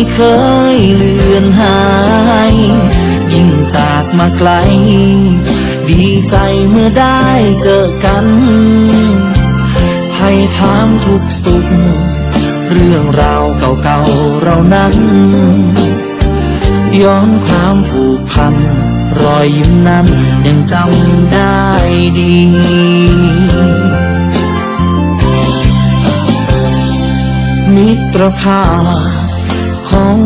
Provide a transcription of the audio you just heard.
ไม่เคยเลือนหาย ยิ่งจากมาไกล ดีใจเมื่อได้เจอกันไทยถามทุกสุข เรื่องราวเก่าๆเรานั้น ย้อนความผูกพัน รอยยิ้มนั้นยังจำได้ดีมิตรภาพ